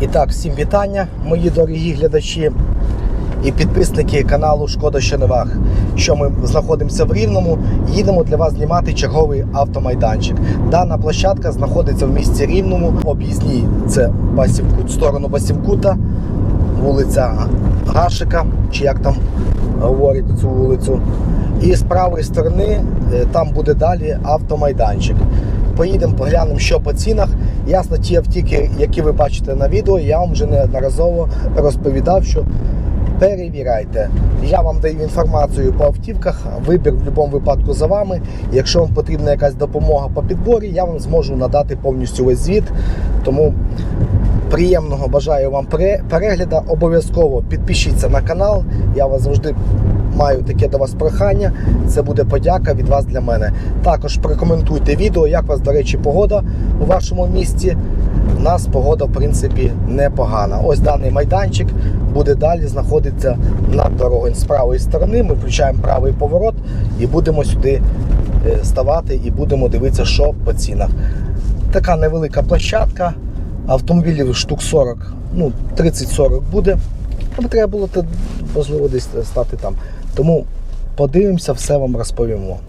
І так, всім вітання, мої дорогі глядачі і підписники каналу Шкода що. Що ми знаходимося в Рівному, їдемо для вас знімати черговий автомайданчик. Дана площадка знаходиться в місті Рівному. Об'їзній це Басівкут, сторону Басівкута, вулиця Гашика, чи як там говорять цю вулицю. І з правої сторони е, там буде далі автомайданчик. Поїдемо, поглянемо, що по цінах. Ясно, ті автівки, які ви бачите на відео, я вам вже неодноразово розповідав, що перевіряйте. Я вам даю інформацію по автівках, вибір в будь-якому випадку за вами. Якщо вам потрібна якась допомога по підборі, я вам зможу надати повністю весь звіт. Тому приємного бажаю вам перегляду. Обов'язково підпишіться на канал. Я вас завжди маю таке до вас прохання. Це буде подяка від вас для мене. Також прокоментуйте відео, як у вас, до речі, погода у вашому місті. У нас погода, в принципі, непогана. Ось даний майданчик буде далі знаходитися над дорогою з правої сторони. Ми включаємо правий поворот і будемо сюди е, ставати і будемо дивитися, що по цінах. Така невелика площадка. Автомобілів штук 40, ну 30-40 буде. Треба було можливо десь стати там. Тому подивимося, все вам розповімо.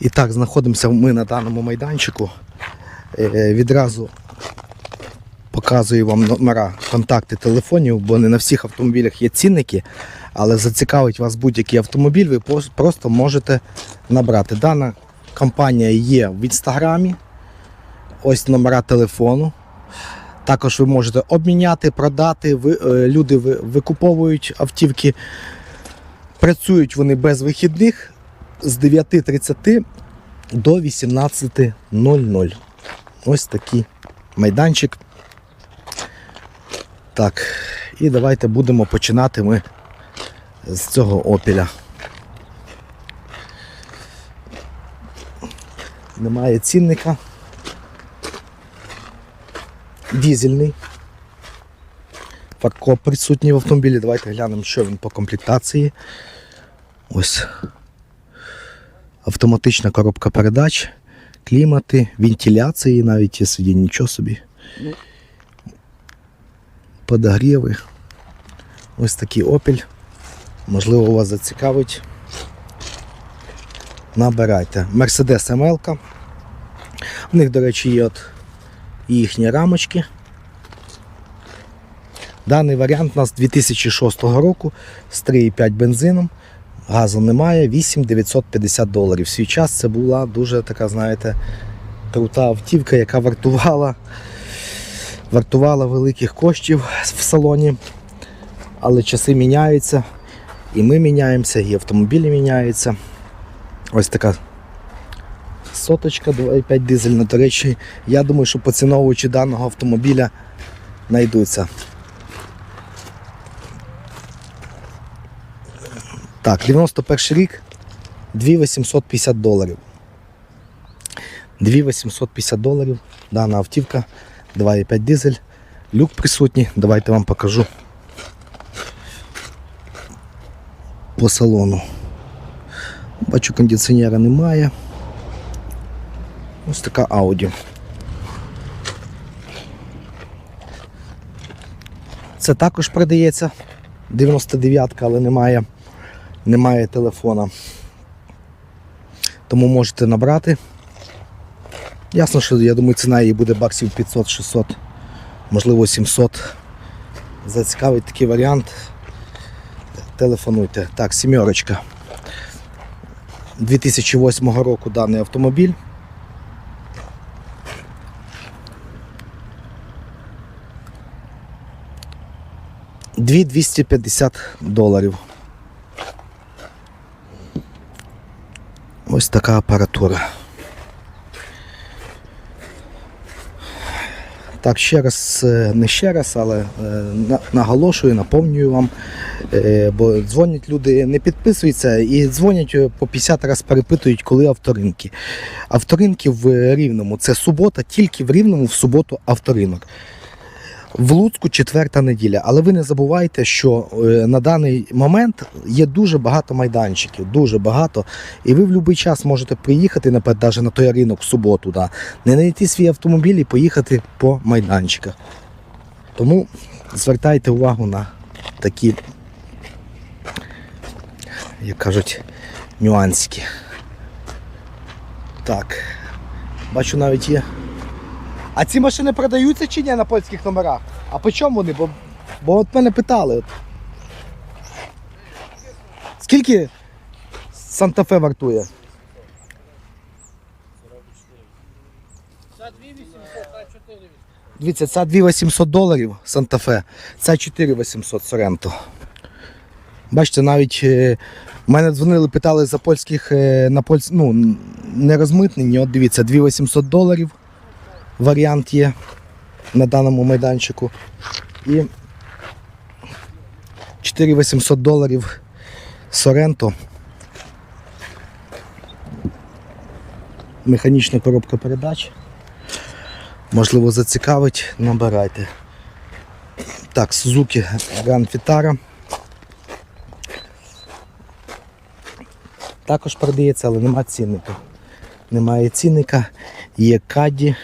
І так, знаходимося ми на даному майданчику. Е, Відразу показую вам номера, контакти телефонів, бо не на всіх автомобілях є цінники, але зацікавить вас будь-який автомобіль, ви просто можете набрати. Дана компанія є в інстаграмі. Ось номера телефону. Також ви можете обміняти, продати. Ви, е, люди викуповують автівки. Працюють вони без вихідних з 9.30 до 18.00. Ось такий майданчик. Так, і давайте будемо починати ми з цього опіля. Немає цінника. Дізельний. Фаркоп присутній в автомобілі. Давайте глянемо, що він по комплектації. Ось. Автоматична коробка передач, клімати, вентиляції навіть є сидінь, нічого собі. Подогріви. Ось такий опіль. Можливо, вас зацікавить. Набирайте. Mercedes ML. У них, до речі, є от їхні рамочки. Даний варіант у нас 2006 року з 3,5 бензином. Газу немає, 8950 доларів. В свій час це була дуже така, знаєте, крута автівка, яка вартувала, вартувала великих коштів в салоні. Але часи міняються, і ми міняємося, і автомобілі міняються. Ось така соточка 2,5 дизельна. До речі, я думаю, що поціновувачі даного автомобіля знайдуться. Так, 91 рік 2850 доларів. 2850 доларів. Дана автівка, 2,5 дизель. Люк присутній. Давайте вам покажу по салону. Бачу, кондиціонера немає. Ось така Audi. Це також продається 99-ка, але немає немає телефона. Тому можете набрати. Ясно, що я думаю, ціна її буде баксів 500-600, можливо 700. Зацікавить такий варіант. Телефонуйте. Так, сімерочка. 2008 року даний автомобіль. Дві 250 доларів. Ось така апаратура. Так, ще раз, е, не ще раз, але е, наголошую, наповнюю вам, е, бо дзвонять люди, не підписуються і дзвонять по 50 разів перепитують, коли авторинки. Авторинки в Рівному це субота, тільки в Рівному в суботу авторинок. В Луцьку четверта неділя, але ви не забувайте, що е, на даний момент є дуже багато майданчиків, дуже багато. І ви в будь-який час можете приїхати, наприклад, навіть на той ринок в суботу, да, не знайти свій автомобіль і поїхати по майданчиках. Тому звертайте увагу на такі, як кажуть, нюансики. Так, бачу навіть є. А ці машини продаються чи ні на польських номерах? А по чому вони? Бо, бо от мене питали. От. Скільки Санта-Фе вартує? Дивіться, це 2800 доларів Санта-Фе, це 4800 Соренто. Бачите, навіть е, мене дзвонили, питали за польських е, на польсь... ну, не розмитнені. От дивіться, 2800 доларів варіант є на даному майданчику. І 4800 доларів Соренто. Механічна коробка передач. Можливо, зацікавить, набирайте. Так, Suzuki Grand. Також продається, але нема цінника. Немає цінника. Є Каді,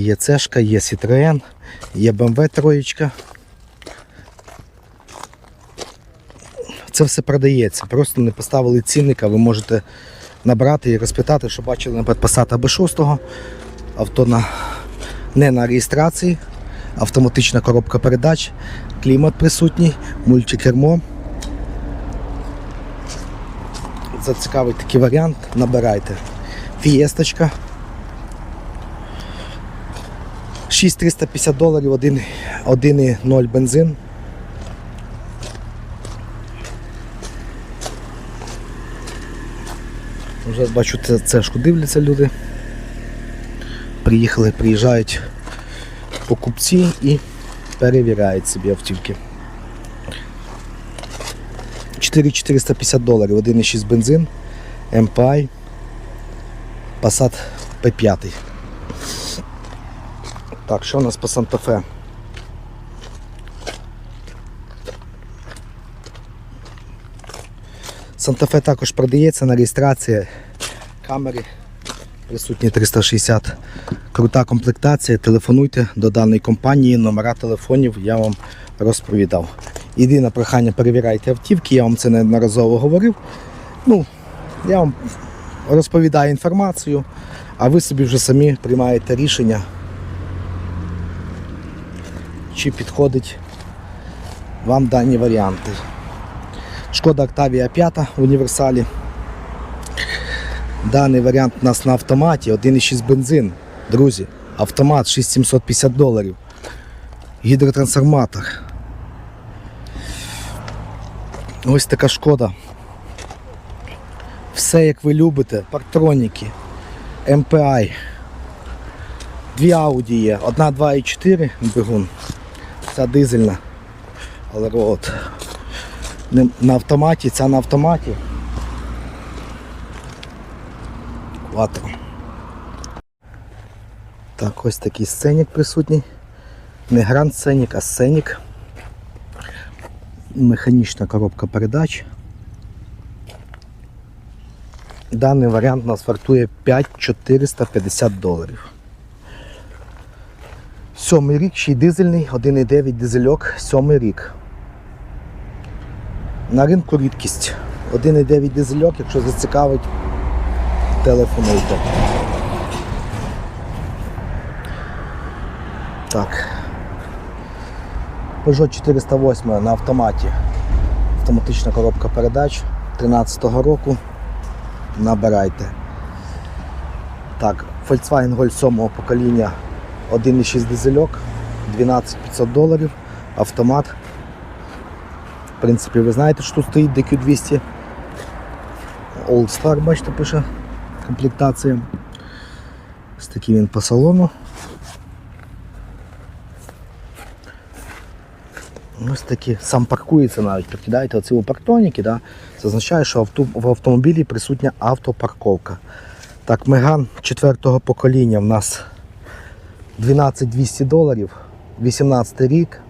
є Цешка, є Citroen, є BMW троєчка. Це все продається. Просто не поставили цінника, ви можете набрати і розпитати, що бачили, наприклад, Passat B6, авто на, не на реєстрації, автоматична коробка передач, клімат присутній, мультикермо. Зацікавить такий варіант, набирайте. Фієсточка. 6350 доларів 1,0 бензин. Вже бачу, це цешку дивляться люди. Приїхали, приїжджають покупці і перевіряють собі автівки. 4450 доларів, 1,6 бензин, MPI, Passat P5. Так, що у нас по Санта-Фе? Санта-Фе також продається на реєстрації камери. Присутні 360. Крута комплектація. Телефонуйте до даної компанії, номера телефонів я вам розповідав. Єдине прохання перевіряйте автівки, я вам це неодноразово говорив. Ну, я вам розповідаю інформацію, а ви собі вже самі приймаєте рішення, чи підходить вам дані варіанти. Шкода Octavia 5 в універсалі. Даний варіант у нас на автоматі 1,6 бензин. Друзі, автомат 6750 доларів. Гідротрансформатор. Ось така шкода. Все як ви любите, парктроніки, MPI. Дві Audi є, одна 2,4 двигун. Ця дизельна. Але от на автоматі, ця на автоматі. Кватро. Так, ось такий сценік присутній. Не гранд сценік, а сценік. Механічна коробка передач. Даний варіант нас вартує 5450 доларів. Сьомий рік, ще й дизельний, 1,9 дизельок, сьомий рік. На ринку рідкість. 1,9 дизельок, якщо зацікавить, телефонуйте. Так. Peugeot 408 на автоматі. Автоматична коробка передач 13-го року. Набирайте. Так, Volkswagen Golf 7 покоління 1,6 дизельок, 12500 доларів, автомат. В принципі, ви знаєте, що тут стоїть DQ200. Old Star, бачите, пише комплектація. Ось такий він по салону. Ось такі, сам паркується навіть, прикидаєте оці парктоніки, да? це означає, що в автомобілі присутня автопарковка. Так, Меган четвертого покоління в нас 12200 доларів. 18 рік.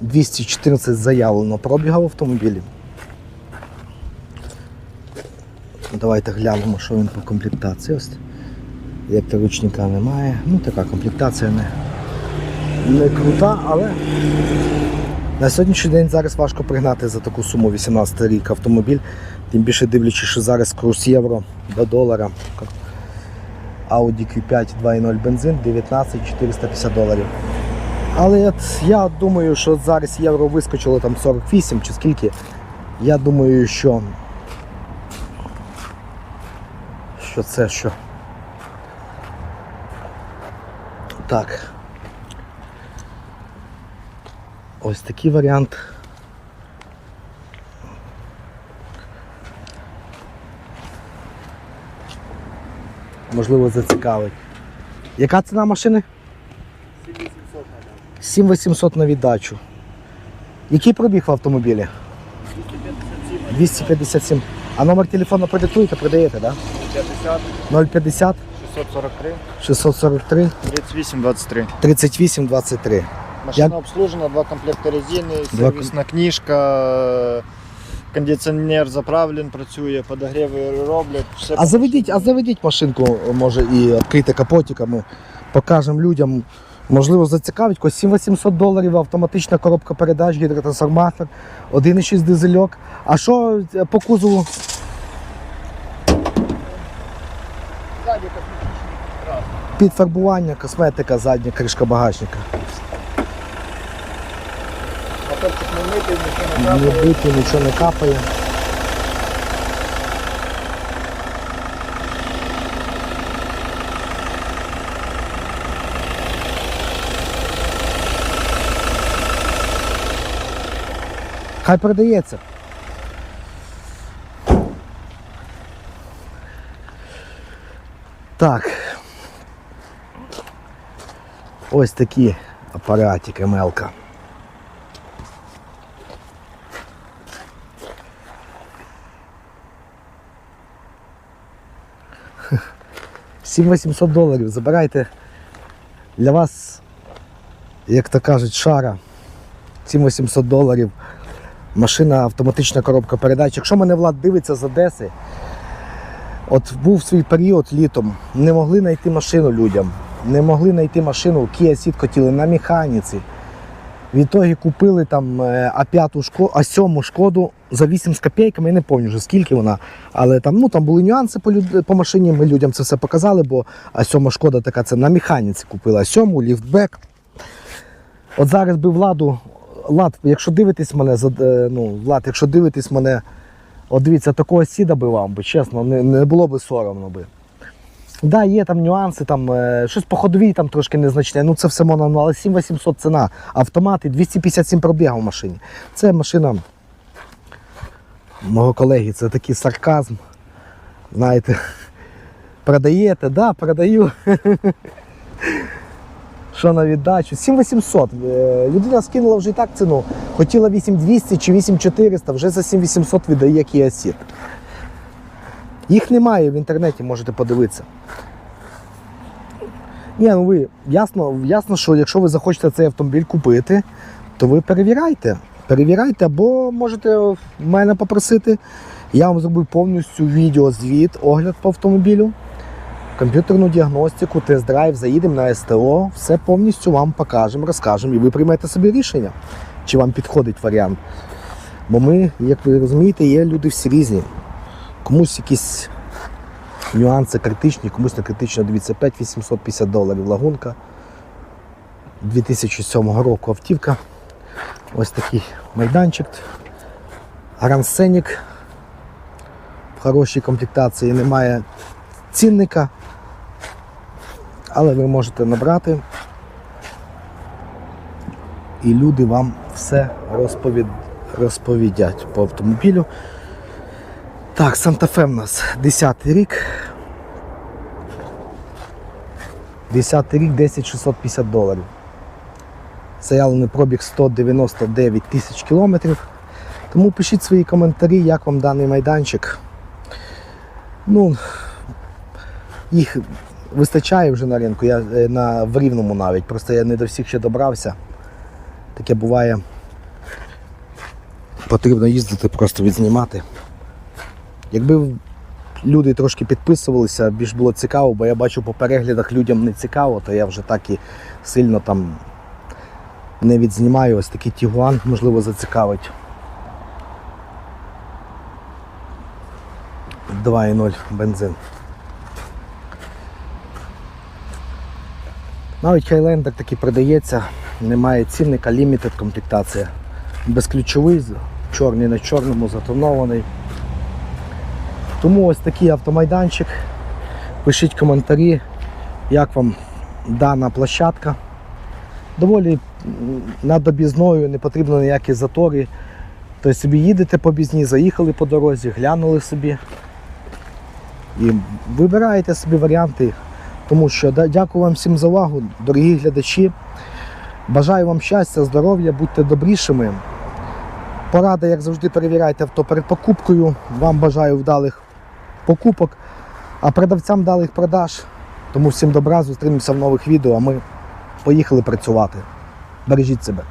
214 заявлено пробігав в автомобілі. Давайте глянемо, що він по комплектації. Ось Електроручника немає. Ну така комплектація не, не крута, але на сьогоднішній день зараз важко пригнати за таку суму 18 рік автомобіль. Тим більше дивлячись, що зараз курс євро до долара. Audi Q5 2.0 бензин 19 450 доларів. Але я думаю, що зараз євро вискочило там 48 чи скільки. Я думаю, що, що це що. Так. Ось такий варіант. Можливо, зацікавить. Яка ціна машини? 7800 на віддачу. Який пробіг в автомобілі? 257. А номер телефону продиктуєте, продаєте, так? 50, 050 643, 643 38, 23. 38 23. Машина обслужена, два комплекти резини, сервісна книжка, кондиціонер заправлен, працює, подогріви роблять. Все А заведіть, а заведіть машинку, може, і відкрийте капотика, ми покажемо людям. Можливо, зацікавить когось 7800 доларів, автоматична коробка передач, гідротрансформатор, 1,6 дизельок. А що е, по кузову? Підфарбування, косметика, задня кришка багажника. Не нічого не Не капає. бити, нічого не капає. Хай продається. Так. Ось такі апаратики мелка. 7800 доларів. Забирайте для вас, як то кажуть, шара. 7800 доларів. Машина, автоматична коробка передач. Якщо мене Влад дивиться з Одеси, от був свій період літом, не могли знайти машину людям. Не могли знайти машину, Kia Ceed хотіли на механіці. В ітогі купили там е, А5 шкоду, А7 шкоду за 8 з копійками, я не пам'ятаю вже скільки вона. Але там, ну, там були нюанси по, люд... по машині, ми людям це все показали, бо А7 шкода така це на механіці купила А7, ліфтбек. От зараз би владу, Влад, якщо дивитесь мене, е, ну, Влад, якщо дивитесь мене, от дивіться, такого сіда би вам би, чесно, не, не було би соромно би. Да, є там нюанси, там е, щось по ходовій там трошки незначне. Ну це все можна, ну, але 7800 ціна. Автомат і 257 пробігів в машині. Це машина мого колеги, це такий сарказм. Знаєте, продаєте, да, продаю. Що на віддачу? 7800. Е, Людина скинула вже і так ціну. Хотіла 8200 чи 8400, вже за 7800 віддає Kia Ceed. Їх немає в інтернеті, можете подивитися. Ні, ну ви ясно, ясно, що якщо ви захочете цей автомобіль купити, то ви перевіряйте. Перевіряйте, або можете в мене попросити. Я вам зробив повністю відеозвіт, огляд по автомобілю, комп'ютерну діагностику, тест-драйв, заїдемо на СТО, все повністю вам покажемо, розкажемо, і ви приймете собі рішення, чи вам підходить варіант. Бо ми, як ви розумієте, є люди всі різні. Комусь якісь нюанси критичні, комусь не критично. Дивіться, 5850 доларів лагунка. 2007 року автівка. Ось такий майданчик. Scenic. В хорошій комплектації немає цінника. Але ви можете набрати. І люди вам все розповід... розповідять по автомобілю. Так, Санта-Фе в нас 10 рік. 10 рік 10 650 доларів. Заявлений пробіг 199 тисяч кілометрів. Тому пишіть свої коментарі, як вам даний майданчик. Ну, їх вистачає вже на ринку, я е, на в рівному навіть. Просто я не до всіх ще добрався. Таке буває. Потрібно їздити, просто відзнімати. Якби люди трошки підписувалися, більш було цікаво, бо я бачу по переглядах людям не цікаво, то я вже так і сильно там не відзнімаю. Ось такий Тігуан, можливо, зацікавить. 2,0 бензин. Навіть Highlander такий продається, немає цінника, лімітед комплектація. Безключовий, чорний на чорному, затонований. Тому ось такий автомайданчик. Пишіть коментарі, як вам дана площадка. Доволі над обізною, не потрібно ніякі затори. Тобто собі їдете по бізні, заїхали по дорозі, глянули собі. І вибираєте собі варіанти. Тому що дякую вам всім за увагу, дорогі глядачі. Бажаю вам щастя, здоров'я, будьте добрішими. Порада, як завжди, перевіряйте авто перед покупкою. Вам бажаю вдалих покупок, а продавцям вдалих продаж. Тому всім добра, зустрінемося в нових відео, а ми поїхали працювати. Бережіть себе.